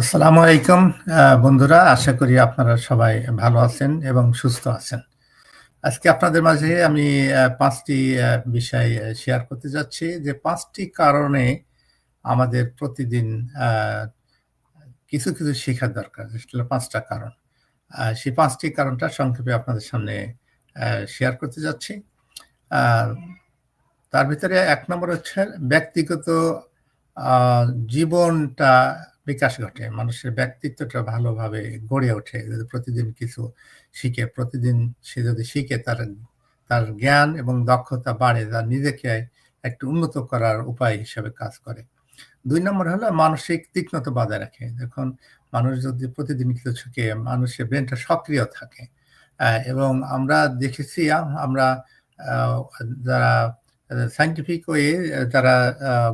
আসসালামু আলাইকুম বন্ধুরা, আশা করি আপনারা সবাই ভালো আছেন এবং সুস্থ আছেন। আজকে আপনাদের মাঝে আমি পাঁচটি বিষয় শেয়ার করতে যাচ্ছি। যে পাঁচটি কারণে আমাদের প্রতিদিন কিছু কিছু শেখার দরকার। পাঁচটা কারণ। সেই পাঁচটি কারণটা সংক্ষেপে আপনাদের সামনে শেয়ার করতে যাচ্ছি। তার ভিতরে এক নম্বর হচ্ছে ব্যক্তিগত জীবনটা বিকাশ ঘটে। মানুষের ব্যক্তিত্বটা ভালোভাবে গড়ে ওঠে। যদি প্রতিদিন কিছু শিখে, প্রতিদিন সে যদি শিখে, তার তার জ্ঞান এবং দক্ষতা বাড়ে, তার নিজেকে একটু উন্নত করার উপায় হিসেবে কাজ করে। দুই নম্বর হলো মানসিক তীক্ষ্ণতা বজায় রাখে। দেখুন, মানুষ যদি প্রতিদিন কিছু শিখে, মানুষের ব্রেনটা সক্রিয় থাকে। এবং আমরা দেখেছি আমরা যারা সাইন্টিফিক ওয়ে যারা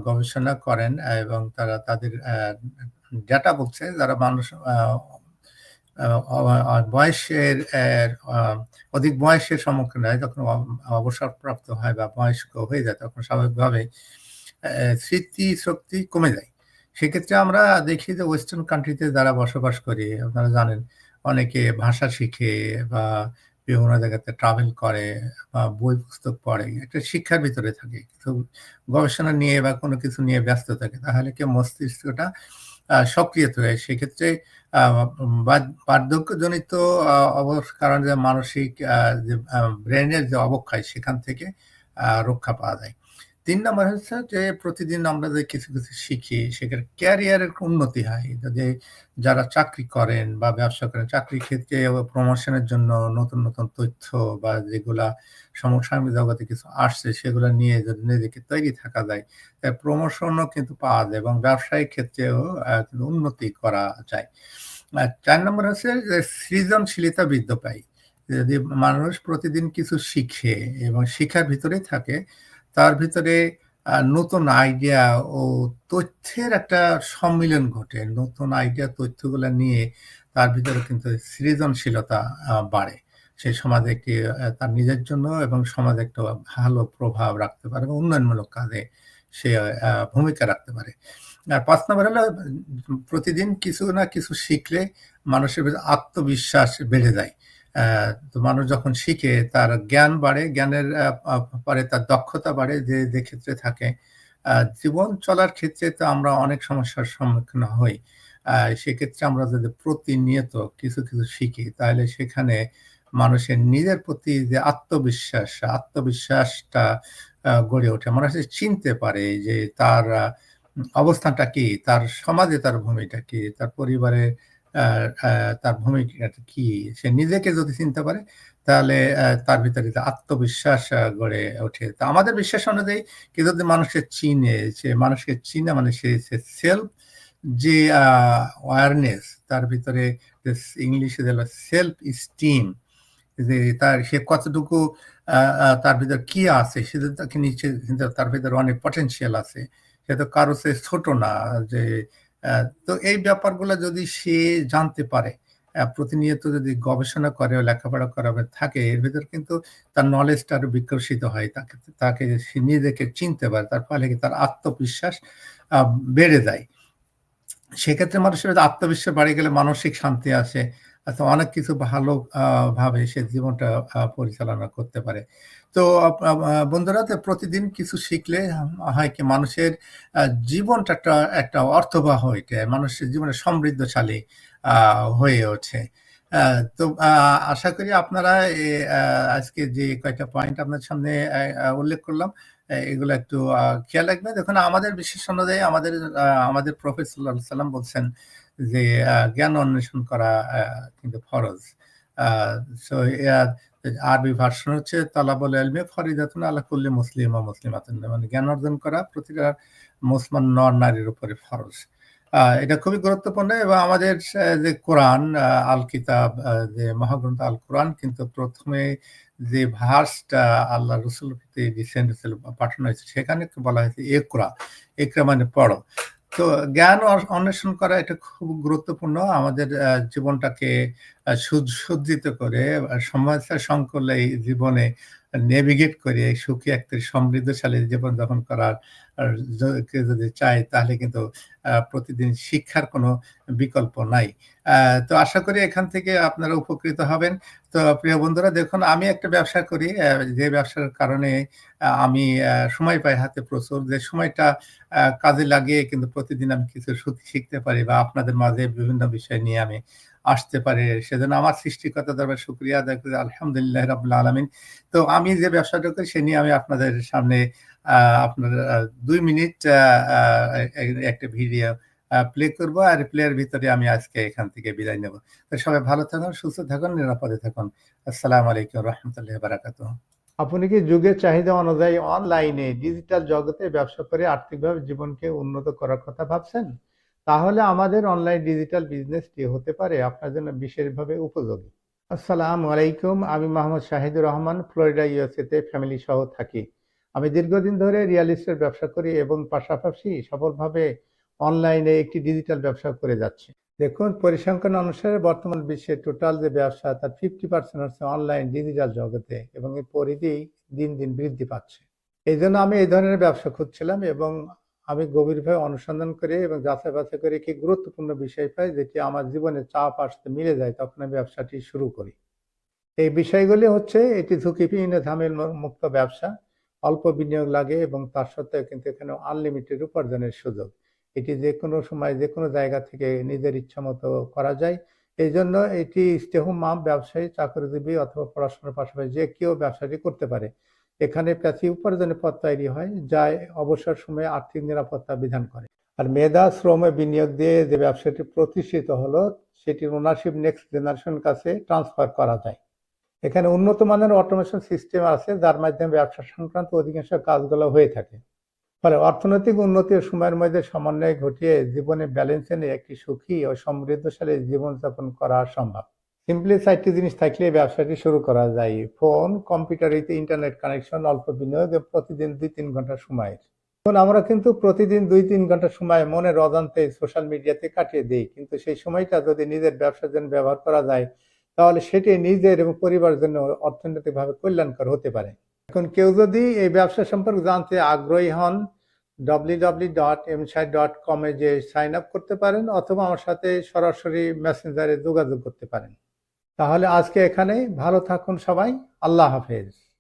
গবেষণা করেন এবং তারা তাদের ডেটা বলছে যারা মানুষ বয়সের অধিক বয়সের সম্মুখীন হয় যখন অবসরপ্রাপ্ত হয় বা বয়স্ক হয়ে যায় তখন স্বাভাবিকভাবে আহ, স্মৃতি শক্তি কমে যায়। সেক্ষেত্রে আমরা দেখি যে ওয়েস্টার্ন কান্ট্রিতে যারা বসবাস করি আপনারা জানেন অনেকে ভাষা শিখে বা বিভিন্ন জায়গাতে ট্রাভেল করে বা বই পুস্তক পড়ে একটা শিক্ষার ভিতরে থাকে। কিছু গবেষণা নিয়ে বা কোনো কিছু নিয়ে ব্যস্ত থাকে তাহলে কি মস্তিষ্কটা সক্রিয় থাকে। সেক্ষেত্রে বার্ধক্যজনিত কারণে যে মানসিক যে ব্রেনের যে অবক্ষয়, সেখান থেকে রক্ষা পাওয়া যায়। তিন নম্বর হচ্ছে যে প্রতিদিন আমরা যে কিছু কিছু শিখি, সেখানে ক্যারিয়ারের উন্নতি হয়। যদি যারা চাকরি করেন বা ব্যবসা করেন, চাকরির ক্ষেত্রে প্রমোশনের জন্য নতুন নতুন তথ্য বা যেগুলা সমসাময়িক জগতে কিছু আসছে, সেগুলো নিয়ে যদি নিজেকে তৈরি থাকা যায় তাই প্রমোশনও কিন্তু পাওয়া যায় এবং ব্যবসায়িক ক্ষেত্রেও কিন্তু উন্নতি করা যায়। আর চার নম্বর হচ্ছে যে সৃজনশীলতা বৃদ্ধি পায়। যদি মানুষ প্রতিদিন কিছু শিখে এবং শিখার ভিতরেই থাকে তার ভিতরে নতুন আইডিয়া ও তথ্যের একটা সম্মিলন ঘটে। নতুন আইডিয়া তথ্যগুলো নিয়ে তার ভিতরে কিন্তু সৃজনশীলতা বাড়ে। সে সমাজে একটি তার নিজের জন্য এবং সমাজে একটা ভালো প্রভাব রাখতে পারে এবং উন্নয়নমূলক কাজে সে ভূমিকা রাখতে পারে। আর পাঁচ নম্বর হলো, প্রতিদিন কিছু না কিছু শিখলে মানুষের আত্মবিশ্বাস বেড়ে যায়। তো মানুষ যখন শিখে তার জ্ঞান বাড়ে জ্ঞানের পরে তার দক্ষতা বাড়ে যে যে ক্ষেত্রে থাকে। জীবন চলার ক্ষেত্রে তো আমরা অনেক সমস্যার সম্মুখীন হই। সেক্ষেত্রে আমরা যদি প্রতিনিয়ত কিছু কিছু শিখি তাহলে সেখানে মানুষের নিজের প্রতি যে আত্মবিশ্বাস আত্মবিশ্বাসটা গড়ে ওঠে। মানুষ চিনতে পারে যে তার অবস্থানটা কি তার সমাজে তার ভূমিটা কি তার পরিবারে আহ, আহ, তার ভূমিকাটা কি? সে নিজেকে যদি চিনতে পারে, তাহলে তার ভিতরে আত্মবিশ্বাস গড়ে ওঠে। তা আমাদের বিশ্বাস অনুযায়ী কি যদি মানুষকে চিনে, সে মানুষকে চিনে মানে সে সেলফ যে অ্যাওয়ারনেস তার ভিতরে ইংলিশে যেটা সেলফ স্টিম যে তার, সে কতটুকু তার ভিতর কি আছে, সে তাকে নিচে তার ভিতরে অনেক পটেনশিয়াল আছে। সে তো কারও সে ছোট না, যে তো এই ব্যাপারগুলো যদি সে জানতে পারে প্রতিনিয়ত যদি গবেষণা করে লেখাপড়া করা থাকে, এর ভিতর কিন্তু তার নলেজটা আরও বিকশিত হয়। তাকে তাকে সে নিজেকে চিনতে পারে, তার ফলে কি তার আত্মবিশ্বাস বেড়ে যায়। সেক্ষেত্রে মানুষের আত্মবিশ্বাস বাড়ে গেলে মানসিক শান্তি আসে অনেক কিছু ভালো ভাবে সে জীবনটা পরিচালনা করতে পারে। তো বন্ধুরা প্রতিদিন কিছু শিখলে হয় কি, মানুষের জীবনটা একটা একটা অর্থবহ হয়ে যায়। মানুষের জীবনে সমৃদ্ধশালী হয়ে ওঠে। তো আশা করি আপনারা আজকে যে কয়েকটা পয়েন্ট আপনার সামনে উল্লেখ করলাম এগুলো একটু খেয়াল রাখবেন। দেখুন, আমাদের বিশেষ অনুযায়ী আমাদের আমাদের প্রফেট সাল্লাহ সাল্লাম বলছেন যে জ্ঞান অন্বেষণ করা কিন্তু ফরজ। আরবি ভার্সন হচ্ছে তালাবুল এলমে ফরিদাতুন আল্লাহ কুল্লি মুসলিম ও মুসলিমাতুন। মানে জ্ঞান অর্জন করা প্রতিটা মুসলমান নর নারীর উপরে ফরজ। এটা খুবই গুরুত্বপূর্ণ এবং আমাদের যে কোরআন আল কিতাব যে মহাগ্রন্থ আল কোরআন কিন্তু প্রথমে যে ভার্সটা আল্লাহ রসুল রিসেন্ট পাঠানো হয়েছে, সেখানে বলা হয়েছে একরা একরা মানে পড়ো। তো জ্ঞান অন্বেষণ করা এটা খুব গুরুত্বপূর্ণ। আমাদের জীবনটাকে সুজ- করে সমস্যা সংকলে এই জীবনে নেভিগেট করে সুখী, একটি সমৃদ্ধশালী জীবনযাপন করার কেউ যদি চায় তাহলে কিন্তু প্রতিদিন শিক্ষার কোনো বিকল্প নাই। তো আশা করি এখান থেকে আপনারা উপকৃত হবেন। তো প্রিয় বন্ধুরা, দেখুন, আমি একটা ব্যবসা করি যে ব্যবসার কারণে আমি সময় পাই হাতে প্রচুর। যে সময়টা কাজে লাগিয়ে কিন্তু প্রতিদিন আমি কিছু শিখতে পারি বা আপনাদের মাঝে বিভিন্ন বিষয় নিয়ে আমি আসতে পারে। সেজন্য আমার সৃষ্টিকর্তা দরবার শুক্রিয়া আদায় করি। আলহামদুলিল্লাহ রাবুল আলমিন। তো আমি যে ব্যবসাটা করি, সে নিয়ে আমি আপনাদের সামনে আপনার দুই মিনিট একটা ভিডিও প্লে করব আর প্লেয়ার ভিতরে আমি আজকে এখান থেকে বিদায় নেব। তো সবাই ভালো থাকুন, সুস্থ থাকুন, নিরাপদে থাকুন। আসসালামু আলাইকুম রহমতুল্লাহ বারাকাতুহ। আপনি কি যুগের চাহিদা অনুযায়ী অনলাইনে ডিজিটাল জগতে ব্যবসা করে আর্থিকভাবে জীবনকে উন্নত করার কথা ভাবছেন? তাহলে আমাদের অনলাইন ডিজিটাল বিজনেসটি হতে পারে আপনার জন্য বিশেষভাবে উপযোগী। আসসালামু আলাইকুম, আমি মোহাম্মদ শাহিদুর রহমান, ফ্লোরিডা ইউএসএতে ফ্যামিলি সহ থাকি। আমি দীর্ঘদিন ধরে রিয়েল এস্টেট ব্যবসা করি এবং পাশাপাশি সফলভাবে অনলাইনে একটি ডিজিটাল ব্যবসা করে যাচ্ছি। দেখুন, পরিসংখ্যান অনুসারে বর্তমান বিশ্বে টোটাল যে ব্যবসা, তার ফিফটি পার্সেন্ট হচ্ছে অনলাইন ডিজিটাল জগতে এবং এর পরিধি দিন দিন বৃদ্ধি পাচ্ছে। এই জন্য আমি এই ধরনের ব্যবসা খুঁজছিলাম এবং আমি গভীরভাবে অনুসন্ধান করে এবং যাচাই বাছাই করে কি গুরুত্বপূর্ণ বিষয় পাই যেটি আমার জীবনে চাপ আসতে মিলে যায়, তখন আমি ব্যবসাটি শুরু করি। এই বিষয়গুলি হচ্ছে, এটি ঝুঁকিপূর্ণ, ঝামেল মুক্ত ব্যবসা, অল্প বিনিয়োগ লাগে এবং তার সত্ত্বেও কিন্তু এখানে আনলিমিটেড উপার্জনের সুযোগ। এটি যে কোনো সময় যে কোনো জায়গা থেকে নিজের ইচ্ছা মতো করা যায়। এই জন্য এটি স্টে হোম মাম ব্যবসায়ী, চাকরিজীবী অথবা পড়াশোনার পাশাপাশি যে কেউ ব্যবসাটি করতে পারে। এখানে প্রাচী উপার্জনের পথ তৈরি হয়, যা অবসর সময়ে আর্থিক নিরাপত্তা বিধান করে। আর মেধা, শ্রমে, বিনিয়োগ দিয়ে যে ব্যবসাটি প্রতিষ্ঠিত হলো, সেটির ওনারশিপ নেক্সট জেনারেশন কাছে ট্রান্সফার করা যায়। এখানে উন্নত মানের অটোমেশন সিস্টেম আছে, যার মাধ্যমে ব্যবসা সংক্রান্ত অধিকাংশ কাজগুলো হয়ে থাকে। ফলে অর্থনৈতিক উন্নতি ও সময়ের মধ্যে সমন্বয় ঘটিয়ে জীবনে ব্যালেন্স এনে একটি সুখী ও সমৃদ্ধশালী জীবনযাপন করা সম্ভব। সিম্পলি চারটি জিনিস থাকলে ব্যবসাটি শুরু করা যায়। ফোন, কম্পিউটার ইতে ইন্টারনেট কানেকশন অল্প বিনিয়োগ প্রতিদিন দুই তিন ঘণ্টা সময় এখন আমরা কিন্তু প্রতিদিন দুই তিন ঘণ্টা সময় মনের অজান্তে সোশ্যাল মিডিয়াতে কাটিয়ে দিই। কিন্তু সেই সময়টা যদি নিজের ব্যবসার জন্য ব্যবহার করা যায়, তাহলে সেটি নিজের এবং পরিবারের জন্য অর্থনৈতিকভাবে কল্যাণকর হতে পারে। এখন কেউ যদি এই ব্যবসা সম্পর্কে জানতে আগ্রহী হন www.mshai.com ডট এমসাই ডট কমে যে সাইন আপ করতে পারেন অথবা আমার সাথে সরাসরি মেসেঞ্জারে যোগাযোগ করতে পারেন। তাহলে আজকে এখানে ভালো থাকুন সবাই। আল্লাহ হাফেজ।